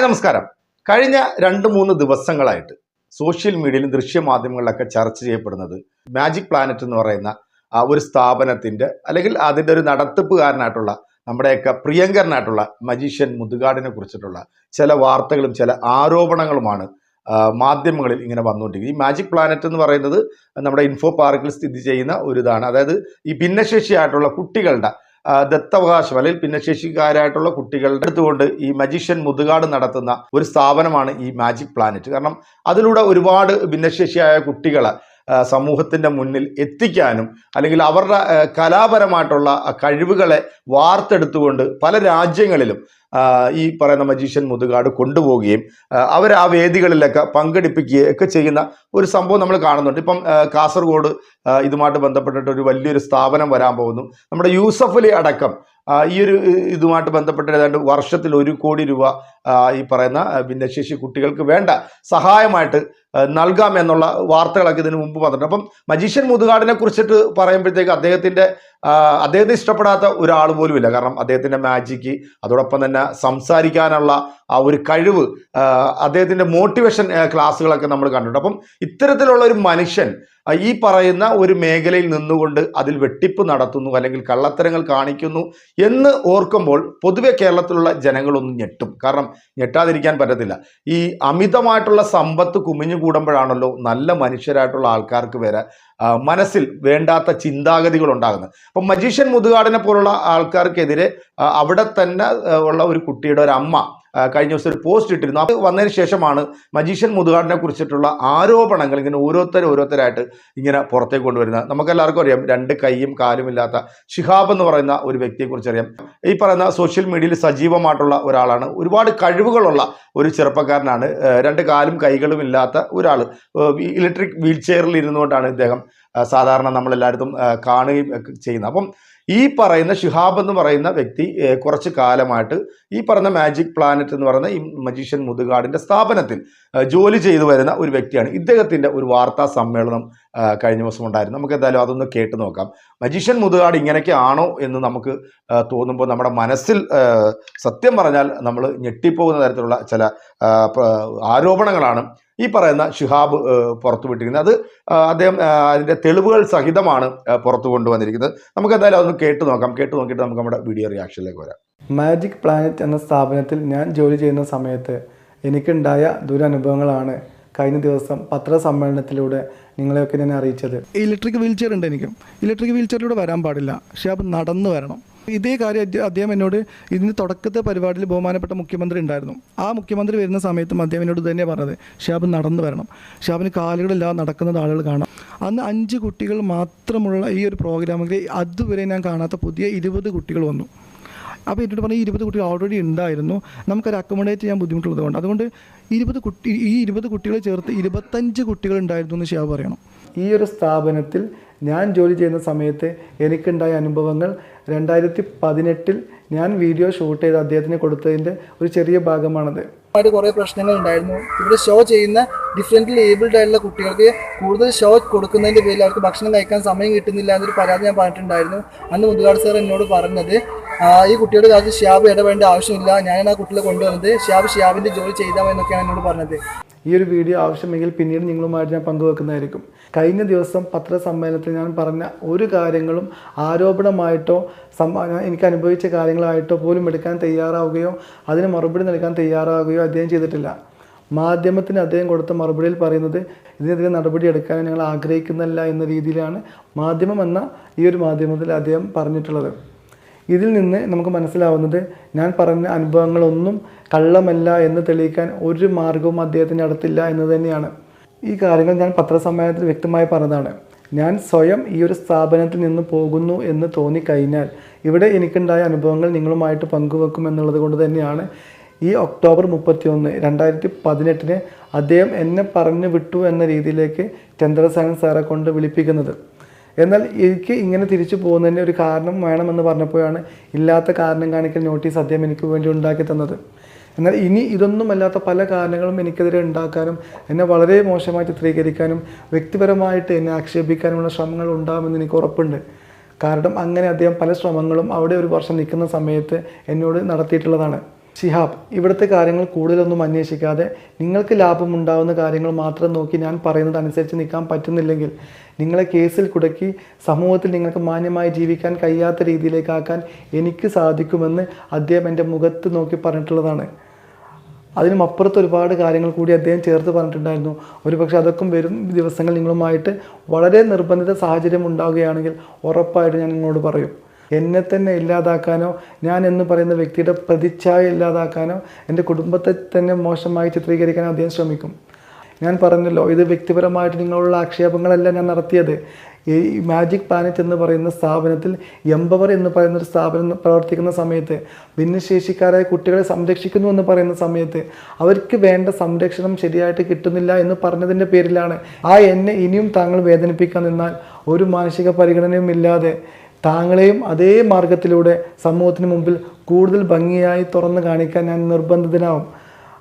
Hi നമസ്കാരം. കഴിഞ്ഞ രണ്ട് മൂന്ന് ദിവസങ്ങളായിട്ട് സോഷ്യൽ മീഡിയയിലും ദൃശ്യമാധ്യമങ്ങളിലൊക്കെ ചർച്ച ചെയ്യപ്പെടുന്നത് മാജിക് പ്ലാനറ്റ് എന്ന് പറയുന്ന ഒരു സ്ഥാപനത്തിന്റെ അല്ലെങ്കിൽ അതിന്റെ ഒരു നടത്തിപ്പുകാരനായിട്ടുള്ള നമ്മുടെയൊക്കെ പ്രിയങ്കരനായിട്ടുള്ള മജീഷ്യൻ മുതുകാടിനെ കുറിച്ചിട്ടുള്ള ചില വാർത്തകളും ചില ആരോപണങ്ങളുമാണ് മാധ്യമങ്ങളിൽ ഇങ്ങനെ വന്നുകൊണ്ടിരിക്കുന്നത്. ഈ മാജിക് പ്ലാനറ്റ് എന്ന് പറയുന്നത് നമ്മുടെ ഇൻഫോ പാർക്കിൽ സ്ഥിതി ചെയ്യുന്ന ഒരു ഇതാണ്. അതായത് ഈ ഭിന്നശേഷിയായിട്ടുള്ള കുട്ടികളുടെ ദത്തവകാശം അല്ലെങ്കിൽ ഭിന്നശേഷിക്കാരായിട്ടുള്ള കുട്ടികളുടെ അടുത്തുകൊണ്ട് ഈ മജീഷ്യൻ മുതുകാട് നടത്തുന്ന ഒരു സ്ഥാപനമാണ് ഈ മാജിക് പ്ലാനറ്റ്. കാരണം അതിലൂടെ ഒരുപാട് ഭിന്നശേഷിയായ കുട്ടികളെ ആ, സമൂഹത്തിന്റെ മുന്നിൽ എത്തിക്കാനും അല്ലെങ്കിൽ അവരുടെ കലാപരമായിട്ടുള്ള കഴിവുകളെ വാർത്തെടുത്തുകൊണ്ട് പല രാജ്യങ്ങളിലും ഈ പറയുന്ന മജീഷ്യൻ മുതുകാട് കൊണ്ടുപോവുകയും അവർ ആ വേദികളിലൊക്കെ പങ്കെടുപ്പിക്കുകയും ഒക്കെ ചെയ്യുന്ന ഒരു സംഭവം നമ്മൾ കാണുന്നുണ്ട്. ഇപ്പം കാസർഗോഡ് ഇതുമായിട്ട് ബന്ധപ്പെട്ടിട്ട് ഒരു വലിയൊരു സ്ഥാപനം വരാൻ പോകുന്നു. നമ്മുടെ യൂസഫ് അലി അടക്കം ഈ ഒരു ഇതുമായിട്ട് ബന്ധപ്പെട്ട് ഏതാണ്ട് വർഷത്തിൽ ഒരു കോടി രൂപ ഈ പറയുന്ന ഭിന്നശേഷി കുട്ടികൾക്ക് വേണ്ട സഹായമായിട്ട് നൽകാം എന്നുള്ള വാർത്തകളൊക്കെ ഇതിനു മുമ്പ് വന്നിട്ടുണ്ട്. അപ്പം മജീഷ്യൻ മുതുകാടിനെ കുറിച്ചിട്ട് പറയുമ്പോഴത്തേക്ക് അദ്ദേഹത്തിന്റെ അദ്ദേഹത്തെ ഇഷ്ടപ്പെടാത്ത ഒരാൾ ഇല്ല. കാരണം അദ്ദേഹത്തിന്റെ മാജിക്ക് അതോടൊപ്പം തന്നെ സംസാരിക്കാനുള്ള ആ ഒരു കഴിവ് അദ്ദേഹത്തിന്റെ മോട്ടിവേഷൻ ക്ലാസ്സുകളൊക്കെ നമ്മൾ കണ്ടിട്ടുണ്ട്. അപ്പം ഇത്തരത്തിലുള്ള ഒരു മനുഷ്യൻ ഈ പറയുന്ന ഒരു മേഖലയിൽ നിന്നുകൊണ്ട് അതിൽ വെട്ടിപ്പ് നടത്തുന്നു അല്ലെങ്കിൽ കള്ളത്തരങ്ങൾ കാണിക്കുന്നു എന്ന് ഓർക്കുമ്പോൾ പൊതുവെ കേരളത്തിലുള്ള ജനങ്ങളൊന്നും ഞെട്ടും. കാരണം ഞെട്ടാതിരിക്കാൻ പറ്റത്തില്ല. ഈ അമിതമായിട്ടുള്ള സമ്പത്ത് കുമിഞ്ഞു കുമിഞ്ഞുകൂടുമ്പോഴാണല്ലോ നല്ല മനുഷ്യരായിട്ടുള്ള ആൾക്കാർക്ക് വരെ മനസ്സിൽ വേണ്ടാത്ത ചിന്താഗതികൾ ഉണ്ടാകുന്നത്. അപ്പം മജീഷ്യൻ മുതുകാടിനെ പോലുള്ള ആൾക്കാർക്കെതിരെ അവിടെ തന്നെ ഉള്ള ഒരു കുട്ടിയുടെ ഒരു അമ്മ കഴിഞ്ഞ ദിവസം ഒരു പോസ്റ്റ് ഇട്ടിരുന്നു. അത് വന്നതിന് ശേഷമാണ് മജീഷ്യൻ മുതുകാടിനെ കുറിച്ചിട്ടുള്ള ആരോപണങ്ങൾ ഇങ്ങനെ ഓരോരുത്തർ ഓരോരുത്തരായിട്ട് ഇങ്ങനെ പുറത്തേക്ക് കൊണ്ടുവരുന്നത്. നമുക്കെല്ലാവർക്കും അറിയാം രണ്ട് കൈയും കാലും ഇല്ലാത്ത ഷിഹാബ് എന്ന് പറയുന്ന ഒരു വ്യക്തിയെക്കുറിച്ച് അറിയാം. ഈ പറയുന്ന സോഷ്യൽ മീഡിയയിൽ സജീവമായിട്ടുള്ള ഒരാളാണ്. ഒരുപാട് കഴിവുകളുള്ള ഒരു ചെറുപ്പക്കാരനാണ്. രണ്ട് കാലും കൈകളും ഇല്ലാത്ത ഒരാൾ ഇലക്ട്രിക് വീൽ ചെയറിൽ ഇരുന്നുകൊണ്ടാണ് ഇദ്ദേഹം സാധാരണ നമ്മളെല്ലായിടത്തും കാണുകയും ചെയ്യുന്നത്. അപ്പം ഈ പറയുന്ന ഷിഹാബ് എന്ന് പറയുന്ന വ്യക്തി കുറച്ച് കാലമായിട്ട് ഈ പറയുന്ന മാജിക് പ്ലാനറ്റ് എന്ന് പറയുന്ന ഈ മജീഷ്യൻ മുതുകാടിന്റെ സ്ഥാപനത്തിൽ ജോലി ചെയ്തു വരുന്ന ഒരു വ്യക്തിയാണ്. ഇദ്ദേഹത്തിന്റെ ഒരു വാർത്താ സമ്മേളനം കഴിഞ്ഞ ദിവസം ഉണ്ടായിരുന്നു. നമുക്ക് എന്തായാലും അതൊന്ന് കേട്ട് നോക്കാം. മജീഷ്യൻ മുതുകാട് ഇങ്ങനെയൊക്കെ ആണോ എന്ന് നമുക്ക് തോന്നുമ്പോൾ നമ്മുടെ മനസ്സിൽ സത്യം പറഞ്ഞാൽ നമ്മൾ ഞെട്ടിപ്പോകുന്ന തരത്തിലുള്ള ചില ആരോപണങ്ങളാണ് ഈ പറയുന്ന ഷിഹാബ് പുറത്തു പുറത്തുവിട്ടിരിക്കുന്നത് അത് അദ്ദേഹം അതിന്റെ തെളിവുകൾ സഹിതമാണ് പുറത്തു കൊണ്ടുവന്നിരിക്കുന്നത്. നമുക്ക് എന്തായാലും അതൊന്ന് കേട്ട് നോക്കാം. കേട്ട് നോക്കിയിട്ട് നമുക്ക് നമ്മുടെ വീഡിയോ റിയാക്ഷനിലേക്ക് വരാം. മാജിക് പ്ലാനറ്റ് എന്ന സ്ഥാപനത്തിൽ ഞാൻ ജോലി ചെയ്യുന്ന സമയത്ത് എനിക്കുണ്ടായ ദുരനുഭവങ്ങളാണ് കഴിഞ്ഞ ദിവസം പത്രസമ്മേളനത്തിലൂടെ നിങ്ങളെയൊക്കെ ഞാൻ അറിയിച്ചത്. ഇലക്ട്രിക് വീൽ ചെയർ ഉണ്ട് എനിക്കും ഇലക്ട്രിക് വീൽ ചെയറിലൂടെ വരാൻ പാടില്ല. ഷാബ് നടന്നു വരണം. ഇതേ കാര്യം അദ്ദേ- അദ്ദേഹം എന്നോട് ഇതിന് തുടക്കത്തെ പരിപാടിയിൽ ബഹുമാനപ്പെട്ട മുഖ്യമന്ത്രി ഉണ്ടായിരുന്നു. ആ മുഖ്യമന്ത്രി വരുന്ന സമയത്തും അദ്ദേഹം എന്നോട് തന്നെ പറഞ്ഞത്. ഷാബ് നടന്നു വരണം. ഷാബിന് കാലുകളില്ലാതെ നടക്കുന്നത് ആളുകൾ കാണാം. അന്ന് അഞ്ച് കുട്ടികൾ മാത്രമുള്ള ഈ ഒരു പ്രോഗ്രാമിൽ അതുവരെ ഞാൻ കാണാത്ത പുതിയ ഇരുപത് കുട്ടികൾ വന്നു. അപ്പോൾ എന്നോട് പറഞ്ഞ ഈ ഇരുപത് കുട്ടികൾ ഓൾറെഡി ഉണ്ടായിരുന്നു. നമുക്കത് അക്കോമഡേറ്റ് ചെയ്യാൻ ബുദ്ധിമുട്ടുള്ളത് കൊണ്ട് അതുകൊണ്ട് ഇരുപത് കുട്ടി ഈ ഇരുപത് കുട്ടികളെ ചേർത്ത് ഇരുപത്തഞ്ച് കുട്ടികൾ ഉണ്ടായിരുന്നു എന്ന് ഷാബ് പറയണം. ഈ ഒരു സ്ഥാപനത്തിൽ ഞാൻ ജോലി ചെയ്യുന്ന സമയത്ത് എനിക്കുണ്ടായ അനുഭവങ്ങൾ രണ്ടായിരത്തി പതിനെട്ടിൽ ഞാൻ വീഡിയോ ഷൂട്ട് ചെയ്ത് അദ്ദേഹത്തിന് കൊടുത്തതിന്റെ ഒരു ചെറിയ ഭാഗമാണത്. ആയിട്ട് കുറേ പ്രശ്നങ്ങൾ ഉണ്ടായിരുന്നു. ഇവിടെ ഷോ ചെയ്യുന്ന ഡിഫറെന്റ് ഏബിൾഡ് ആയിട്ടുള്ള കുട്ടികൾക്ക് കൂടുതൽ ഷോ കൊടുക്കുന്നതിന്റെ പേരിൽ അവർക്ക് ഭക്ഷണം കഴിക്കാൻ സമയം കിട്ടുന്നില്ല എന്നൊരു പരാതി ഞാൻ പറഞ്ഞിട്ടുണ്ടായിരുന്നു. അന്ന് മുതുകാട് സാർ എന്നോട് പറഞ്ഞത് ഈ കുട്ടിയുടെ കാര്യത്തിൽ ഷിയാബ് ഇടപെടേണ്ട ആവശ്യമില്ല. ഞാനാണ് ആ കുട്ടികളെ കൊണ്ടുവന്നത്. ഷിയാബ് ഷിയാബിന്റെ ജോലി ചെയ്താൽ എന്നൊക്കെയാണ് എന്നോട് പറഞ്ഞത്. ഈ ഒരു വീഡിയോ ആവശ്യമെങ്കിൽ പിന്നീട് നിങ്ങളുമായിട്ട് ഞാൻ പങ്കുവെക്കുന്നതായിരിക്കും. കഴിഞ്ഞ ദിവസം പത്രസമ്മേളനത്തിൽ ഞാൻ പറഞ്ഞ ഒരു കാര്യങ്ങളും ആരോപണമായിട്ടോ എനിക്ക് അനുഭവിച്ച കാര്യങ്ങളായിട്ടോ പോലും എടുക്കാൻ തയ്യാറാവുകയോ അതിന് മറുപടി നൽകാൻ തയ്യാറാവുകയോ അദ്ദേഹം ചെയ്തിട്ടില്ല. മാധ്യമത്തിന് അദ്ദേഹം കൊടുത്ത മറുപടിയിൽ പറയുന്നത് ഇതിനെതിരെ നടപടി എടുക്കാൻ ഞങ്ങൾ ആഗ്രഹിക്കുന്നില്ല എന്ന രീതിയിലാണ് മാധ്യമം എന്ന ഈ ഒരു മാധ്യമത്തിൽ അദ്ദേഹം പറഞ്ഞിട്ടുള്ളത്. ഇതിൽ നിന്ന് നമുക്ക് മനസ്സിലാവുന്നത് ഞാൻ പറഞ്ഞ അനുഭവങ്ങളൊന്നും കള്ളമല്ല എന്ന് തെളിയിക്കാൻ ഒരു മാർഗവും അദ്ദേഹത്തിന്റെ അടുത്തില്ല എന്ന് തന്നെയാണ്. ഈ കാര്യങ്ങൾ ഞാൻ പത്രസമ്മേളനത്തിൽ വ്യക്തമായി പറഞ്ഞതാണ്. ഞാൻ സ്വയം ഈ ഒരു സ്ഥാപനത്തിൽ നിന്ന് പോകുന്നു എന്ന് തോന്നിക്കഴിഞ്ഞാൽ ഇവിടെ എനിക്കുണ്ടായ അനുഭവങ്ങൾ നിങ്ങളുമായിട്ട് പങ്കുവെക്കും എന്നുള്ളത് കൊണ്ട് തന്നെയാണ് ഈ ഒക്ടോബർ മുപ്പത്തിയൊന്ന് രണ്ടായിരത്തി പതിനെട്ടിന് അദ്ദേഹം എന്നെ പറഞ്ഞു വിട്ടു എന്ന രീതിയിലേക്ക് ചന്ദ്രസേനൻ സാറെ കൊണ്ട് വിളിപ്പിക്കുന്നത്. എന്നാൽ എനിക്ക് ഇങ്ങനെ തിരിച്ചു പോകുന്നതിന് ഒരു കാരണം വേണമെന്ന് പറഞ്ഞപ്പോഴാണ് ഇല്ലാത്ത കാരണം കാണിക്കൽ നോട്ടീസ് അദ്ദേഹം എനിക്ക് വേണ്ടി ഉണ്ടാക്കി തന്നത്. എന്നാൽ ഇനി ഇതൊന്നുമല്ലാത്ത പല കാരണങ്ങളും എനിക്കെതിരെ ഉണ്ടാക്കാനും എന്നെ വളരെ മോശമായി ചിത്രീകരിക്കാനും വ്യക്തിപരമായിട്ട് എന്നെ ആക്ഷേപിക്കാനുമുള്ള ശ്രമങ്ങൾ ഉണ്ടാകുമെന്ന് എനിക്ക് ഉറപ്പുണ്ട്. കാരണം അങ്ങനെ അദ്ദേഹം പല ശ്രമങ്ങളും അവിടെ ഒരു വർഷം നിൽക്കുന്ന സമയത്ത് എന്നോട് നടത്തിയിട്ടുള്ളതാണ്. ഷിഹാബ് ഇവിടുത്തെ കാര്യങ്ങൾ കൂടുതലൊന്നും അന്വേഷിക്കാതെ നിങ്ങൾക്ക് ലാഭമുണ്ടാവുന്ന കാര്യങ്ങൾ മാത്രം നോക്കി ഞാൻ പറയുന്നത് അനുസരിച്ച് നിൽക്കാൻ പറ്റുന്നില്ലെങ്കിൽ നിങ്ങളെ കേസിൽ കുടക്കി സമൂഹത്തിൽ നിങ്ങൾക്ക് മാന്യമായി ജീവിക്കാൻ കഴിയാത്ത രീതിയിലേക്കാക്കാൻ എനിക്ക് സാധിക്കുമെന്ന് അദ്ദേഹം എന്റെ മുഖത്ത് നോക്കി പറഞ്ഞിട്ടുള്ളതാണ്. അതിനും അപ്പുറത്ത് ഒരുപാട് കാര്യങ്ങൾ കൂടി അദ്ദേഹം ചേർത്ത് പറഞ്ഞിട്ടുണ്ടായിരുന്നു. ഒരുപക്ഷെ അതൊക്കെ വരും ദിവസങ്ങൾ നിങ്ങളുമായിട്ട് വളരെ നിർബന്ധിത സാഹചര്യം ഉണ്ടാവുകയാണെങ്കിൽ ഉറപ്പായിട്ട് ഞാൻ നിങ്ങളോട് പറയും. എന്നെ തന്നെ ഇല്ലാതാക്കാനോ ഞാൻ എന്ന് പറയുന്ന വ്യക്തിയുടെ പ്രതിച്ഛായ ഇല്ലാതാക്കാനോ എന്റെ കുടുംബത്തെ തന്നെ മോശമായി ചിത്രീകരിക്കാനോ അദ്ദേഹം ശ്രമിക്കും. ഞാൻ പറഞ്ഞല്ലോ ഇത് വ്യക്തിപരമായിട്ട് നിങ്ങളുള്ള ആക്ഷേപങ്ങളല്ല ഞാൻ നടത്തിയത്. ഈ മാജിക് പ്ലാനറ്റ് എന്ന് പറയുന്ന സ്ഥാപനത്തിൽ എംപവർ എന്ന് പറയുന്ന ഒരു സ്ഥാപനം പ്രവർത്തിക്കുന്ന സമയത്ത് ഭിന്നശേഷിക്കാരായ കുട്ടികളെ സംരക്ഷിക്കുന്നു എന്ന് പറയുന്ന സമയത്ത് അവർക്ക് വേണ്ട സംരക്ഷണം ശരിയായിട്ട് കിട്ടുന്നില്ല എന്ന് പറഞ്ഞതിന്റെ പേരിലാണ്. ആ എന്നെ ഇനിയും താങ്കൾ വേദനിപ്പിക്കാൻ നിന്നാൽ ഒരു മാനസിക പരിഗണനയും ഇല്ലാതെ താങ്കളെയും അതേ മാർഗത്തിലൂടെ സമൂഹത്തിന് മുമ്പിൽ കൂടുതൽ ഭംഗിയായി തുറന്നു കാണിക്കാൻ ഞാൻ നിർബന്ധിതനാവും.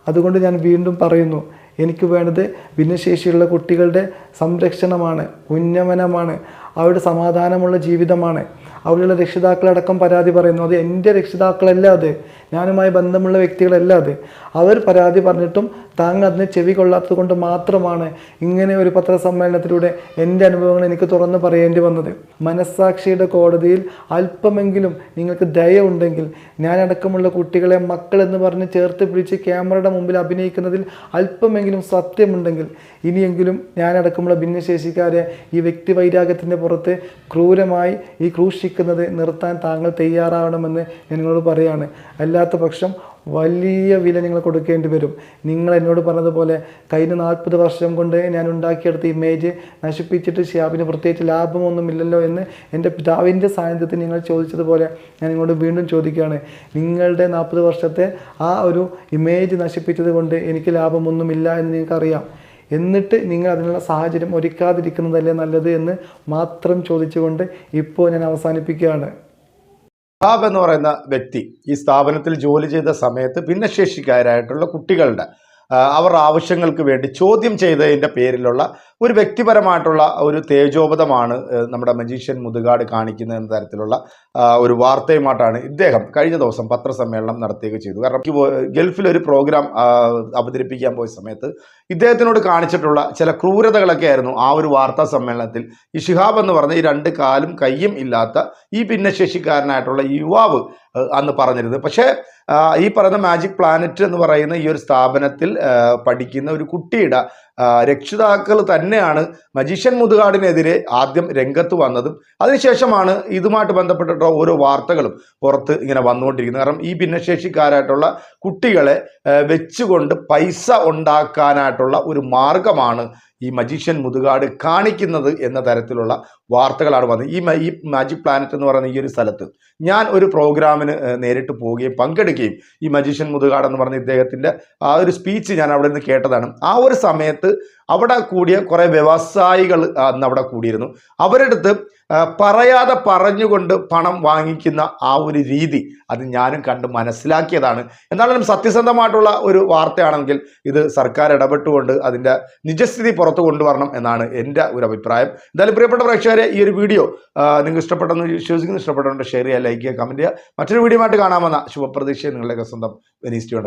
അതുകൊണ്ട് ഞാൻ വീണ്ടും പറയുന്നു എനിക്ക് വേണ്ടത് ഭിന്നശേഷിയുള്ള കുട്ടികളുടെ സംരക്ഷണമാണ് ഉന്നമനമാണ്. അവരുടെ സമാധാനമുള്ള ജീവിതമാണ്. അവിടെയുള്ള രക്ഷിതാക്കളടക്കം പരാതി പറയുന്നു അത് എന്റെ രക്ഷിതാക്കളല്ല അത്. ഞാനുമായി ബന്ധമുള്ള വ്യക്തികളല്ല അത്. അവർ പരാതി പറഞ്ഞിട്ടും താങ്കൾ അതിന് ചെവി കൊള്ളാത്തത് കൊണ്ട് മാത്രമാണ് ഇങ്ങനെ ഒരു പത്രസമ്മേളനത്തിലൂടെ എന്റെ അനുഭവങ്ങൾ എനിക്ക് തുറന്ന് പറയേണ്ടി വന്നത്. മനസ്സാക്ഷിയുടെ കോടതിയിൽ അല്പമെങ്കിലും നിങ്ങൾക്ക് ദയ ഉണ്ടെങ്കിൽ ഞാനടക്കമുള്ള കുട്ടികളെ മക്കൾ എന്ന് പറഞ്ഞ് ചേർത്ത് പിടിച്ച് ക്യാമറയുടെ മുമ്പിൽ അഭിനയിക്കുന്നതിൽ അല്പമെങ്കിലും സത്യമുണ്ടെങ്കിൽ ഇനിയെങ്കിലും ഞാനടക്കമുള്ള ഭിന്നശേഷിക്കാരെ ഈ വ്യക്തി വൈരാഗ്യത്തിന്റെ പുറത്ത് ക്രൂരമായി ഈ ക്രൂശിക്കുന്നത് നിർത്താൻ താങ്കൾ തയ്യാറാവണമെന്ന് നിങ്ങളോട് പറയാണ്. അല്ലാത്ത പക്ഷം വലിയ വില നിങ്ങൾ കൊടുക്കേണ്ടി വരും. നിങ്ങൾ എന്നോട് പറഞ്ഞതുപോലെ കഴിഞ്ഞ നാൽപ്പത് വർഷം കൊണ്ട് ഞാൻ ഉണ്ടാക്കിയെടുത്ത ഇമേജ് നശിപ്പിച്ചിട്ട് ഷിയാബിന് പ്രത്യേകിച്ച് ലാഭമൊന്നുമില്ലല്ലോ എന്ന് എന്റെ പിതാവിന്റെ സാന്നിധ്യത്തിൽ നിങ്ങൾ ചോദിച്ചതുപോലെ ഞാൻ നിങ്ങളോട് വീണ്ടും ചോദിക്കുകയാണ്. നിങ്ങളുടെ നാൽപ്പത് വർഷത്തെ ആ ഒരു ഇമേജ് നശിപ്പിച്ചത് കൊണ്ട് എനിക്ക് ലാഭമൊന്നുമില്ല എന്ന് നിങ്ങൾക്കറിയാം. എന്നിട്ട് നിങ്ങൾ അതിനുള്ള സാഹചര്യം ഒരുക്കാതിരിക്കുന്നതല്ലേ നല്ലത് എന്ന് മാത്രം ചോദിച്ചുകൊണ്ട് ഇപ്പോൾ ഞാൻ അവസാനിപ്പിക്കുകയാണ്. ഷഹാബ് എന്ന് പറയുന്ന വ്യക്തി ഈ സ്ഥാപനത്തിൽ ജോലി ചെയ്ത സമയത്ത് ഭിന്നശേഷിക്കാരായിട്ടുള്ള കുട്ടികളുടെ അവരുടെ ആവശ്യങ്ങൾക്ക് വേണ്ടി ചോദ്യം ചെയ്തതിന്റെ പേരിലുള്ള ഒരു വ്യക്തിപരമായിട്ടുള്ള ഒരു തേജോപതമാണ് നമ്മുടെ മജീഷ്യൻ മുതുകാട് കാണിക്കുന്ന എന്ന തരത്തിലുള്ള ഒരു വാർത്തയുമായിട്ടാണ് ഇദ്ദേഹം കഴിഞ്ഞ ദിവസം പത്രസമ്മേളനം നടത്തുകയൊക്കെ ചെയ്തു. കാരണം ഗൾഫിൽ ഒരു പ്രോഗ്രാം അവതരിപ്പിക്കാൻ പോയ സമയത്ത് ഇദ്ദേഹത്തിനോട് കാണിച്ചിട്ടുള്ള ചില ക്രൂരതകളൊക്കെ ആയിരുന്നു ആ ഒരു വാർത്താ സമ്മേളനത്തിൽ. ഈ ഷിഹാബ് എന്ന് പറഞ്ഞ ഈ രണ്ട് കാലും കയ്യും ഇല്ലാത്ത ഈ ഭിന്നശേഷിക്കാരനായിട്ടുള്ള യുവാവ് അന്ന് പറഞ്ഞിരുന്നത് പക്ഷേ ഈ പറയുന്ന മാജിക് പ്ലാനറ്റ് എന്ന് പറയുന്ന ഈ ഒരു സ്ഥാപനത്തിൽ പഠിക്കുന്ന ഒരു കുട്ടിയുടെ രക്ഷിതാക്കൾ തന്നെയാണ് മജീഷ്യൻ മുതുകാടിനെതിരെ ആദ്യം രംഗത്ത് വന്നതും. അതിനുശേഷമാണ് ഇതുമായിട്ട് ബന്ധപ്പെട്ടിട്ടുള്ള ഓരോ വാർത്തകളും പുറത്ത് ഇങ്ങനെ വന്നുകൊണ്ടിരിക്കുന്നത്. കാരണം ഈ ഭിന്നശേഷിക്കാരായിട്ടുള്ള കുട്ടികളെ വെച്ചുകൊണ്ട് പൈസ ഉണ്ടാക്കാനായിട്ടുള്ള ഒരു മാർഗമാണ് ഈ മജീഷ്യൻ മുതുകാട് കാണിക്കുന്നത് എന്ന തരത്തിലുള്ള വാർത്തകളാണ് വന്നത്. ഈ ഈ മാജിക് പ്ലാനറ്റ് എന്ന് പറയുന്ന ഈ ഒരു സ്ഥലത്ത് ഞാൻ ഒരു പ്രോഗ്രാമിന് നേരിട്ട് പോവുകയും പങ്കെടുക്കുകയും ഈ മജീഷ്യൻ മുതുകാട് എന്ന് പറഞ്ഞ ഇദ്ദേഹത്തിന്റെ ആ ഒരു സ്പീച്ച് ഞാൻ അവിടെ നിന്ന് കേട്ടതാണ്. ആ ഒരു സമയത്ത് അവിടെ കൂടിയ കുറേ വ്യവസായികൾ അന്ന് അവിടെ കൂടിയിരുന്നു. അവരുടെ അടുത്ത് ആ, പറയാതെ പറഞ്ഞുകൊണ്ട് പണം വാങ്ങിക്കുന്ന ആ ഒരു രീതി അത് ഞാനും കണ്ട് മനസ്സിലാക്കിയതാണ്. എന്നാലും സത്യസന്ധമായിട്ടുള്ള ഒരു വാർത്തയാണെങ്കിൽ ഇത് സർക്കാർ ഇടപെട്ടുകൊണ്ട് അതിന്റെ നിജസ്ഥിതി പുറത്തു കൊണ്ടുവരണം എന്നാണ് എന്റെ ഒരു അഭിപ്രായം. എന്തായാലും പ്രിയപ്പെട്ട പ്രേക്ഷകരെ ഈ ഒരു വീഡിയോ നിങ്ങൾക്ക് ഇഷ്ടപ്പെട്ടെന്ന് വിശ്വസിക്കുന്നു. ഇഷ്ടപ്പെട്ടുകൊണ്ട് ഷെയർ ചെയ്യുക ലൈക്ക് ചെയ്യുക കമന്റ് ചെയ്യുക. മറ്റൊരു വീഡിയോ ആയിട്ട് കാണാമെന്ന ശുഭപ്രതീക്ഷയെ നിങ്ങളുടെയൊക്കെ സ്വന്തം വെനീസ് ടു